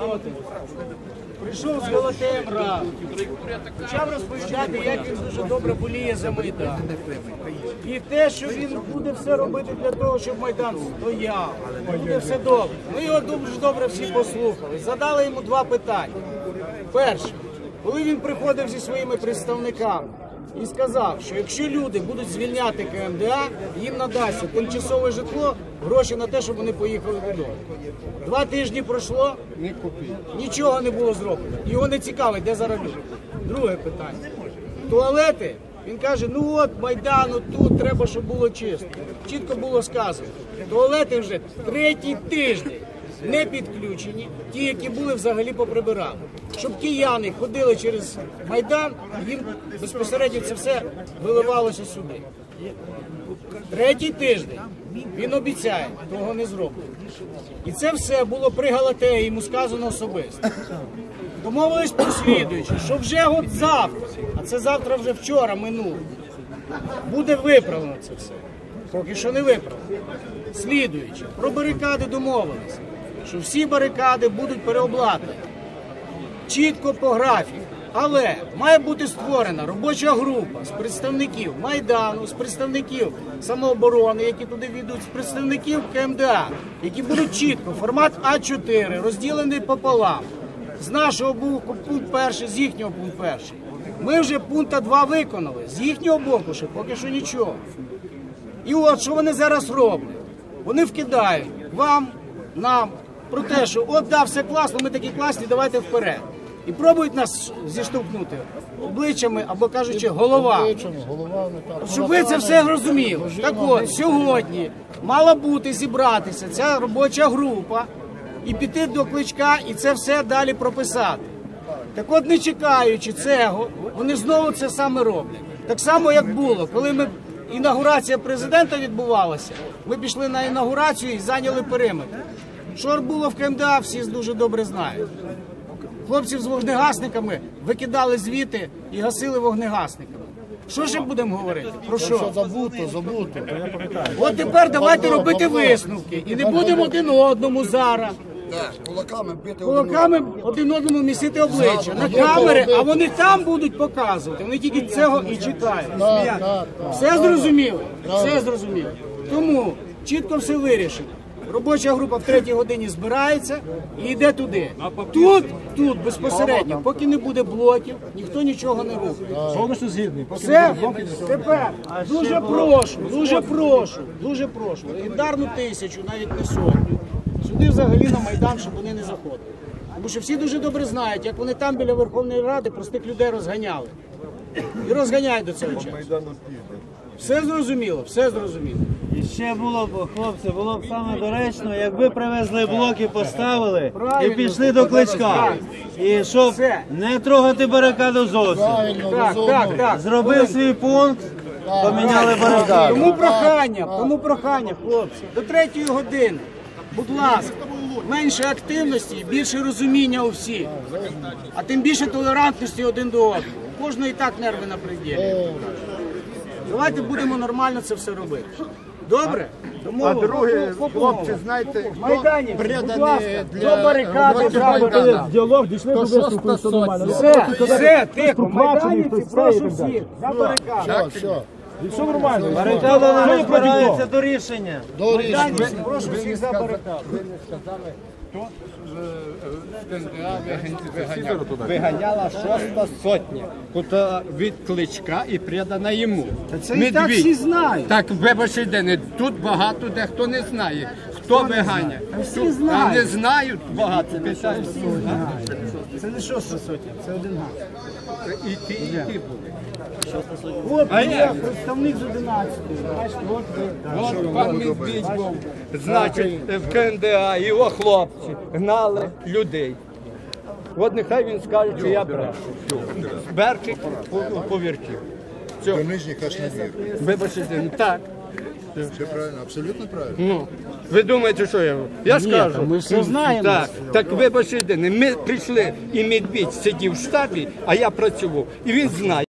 роботи. Прийшов з золотим. Почав розповідати, як він дуже добре боліє за Майдан. І те, що він буде все робити для того, щоб Майдан стояв. Буде все добре. Ми його дуже добре всі послухали. Задали йому два питання. Перше, коли він приходив зі своїми представниками і сказав, що якщо люди будуть звільняти КМДА, їм надасться тимчасове житло, гроші на те, щоб вони поїхали додому. Два тижні пройшло, нічого не було зроблено. Його не цікавить, де люди. Друге питання. Туалети. Він каже, ну от Майдану тут треба, щоб було чисто. Чітко було сказано. Туалети вже третій тиждень не підключені, ті, які були взагалі поприбирали. Щоб кияни ходили через Майдан, їм безпосередньо це все виливалося сюди. Третій тиждень він обіцяє, того не зроблено. І це все було при Галатеї, йому сказано особисто. Домовились послідуючи, що вже от завтра, а це завтра вже вчора минуло, буде виправлено це все. Поки що не виправлено. Слідуючи, про барикади домовилися, що всі барикади будуть переобладнані чітко по графіку. Але має бути створена робоча група з представників Майдану, з представників самооборони, які туди війдуть, з представників КМДА, які будуть чітко формат А4 розділений пополам. З нашого боку пункт перший, з їхнього пункт перший. Ми вже пункта 2 виконали. З їхнього боку ще поки що нічого. І от що вони зараз роблять? Вони вкидають вам, нам про те, що от да, все класно, ми такі класні, давайте вперед. І пробують нас зіштовхнути обличчями або кажучи, голова. Щоб ви це все розуміли. Так от, сьогодні мала бути зібратися ця робоча група і піти до кличка і це все далі прописати. Так от, не чекаючи цього, вони знову це саме роблять. Так само, як було, коли ми інаугурація президента відбувалася, ми пішли на інаугурацію і зайняли периметр. Що було в КМДА, всі дуже добре знають. Хлопців з вогнегасниками викидали звідти і гасили вогнегасниками. Що ще будемо говорити? Про Що забуто, забуто. От тепер давайте робити висновки. І не будемо один одному зараз. Кулаками бити Кулаками один одному місити обличчя на камери, а вони там будуть показувати. Вони тільки цього і чекають. Все зрозуміло. Все зрозуміло. Тому чітко все вирішено. Робоча група в третій годині збирається і йде туди. Тут, тут безпосередньо, поки не буде блоків, ніхто нічого не робить. Повністю згідний. Все, тепер дуже прошу, дуже прошу, дуже прошу. Легендарну тисячу, навіть не сотню. Сюди взагалі на Майдан, щоб вони не заходили. Тому що всі дуже добре знають, як вони там біля Верховної Ради простих людей розганяли. І розганяють до цього часу. Все зрозуміло, все зрозуміло. І ще було б, хлопці, було б саме доречно, якби привезли блоки, поставили і пішли до кличка. І щоб Все. не трогати барикаду зовсім. Так, так, так. Зробив свій пункт, поміняли барикаду. Тому прохання, тому прохання, хлопці, до третьої години. Будь ласка, менше активності, і більше розуміння у всіх, а тим більше толерантності один до одного. Кожного і так нерви на пределі. Давайте будемо нормально це все робити. Добре? А друге, хлопці, знаєте, Майдані, будь ласка, для до барикади, барикади. Діалог дійшли до виступу, все нормально. Все, все, тихо, майданівці, прошу всіх, за барикади. Все, все. І все нормально. Барикада не збирається до рішення. До рішення. Прошу всіх за барикади. виганяла шоста сотня, кота від кличка і придана йому. Це і так всі знають. Так, вибачте, Дени, тут багато де хто не знає. Хто виганяє? всі знають. А не знають багато. Питають. Це не шоста сотня, це один газ. І ті, і ті були. От А як? представник з 11. Бачите, от ви. От пан Медвідь був, значить, в КНДА, його хлопці гнали людей. От нехай він скаже, що я брешу. Берчик повіртів. До нижніх аж не вір. Вибачте, так. Все правильно, абсолютно правильно. Ну, ви думаєте, що я? Я скажу. ми все знаємо. Так, так вибачте, ми прийшли, і медвідь сидів в штабі, а я працював. І він знає.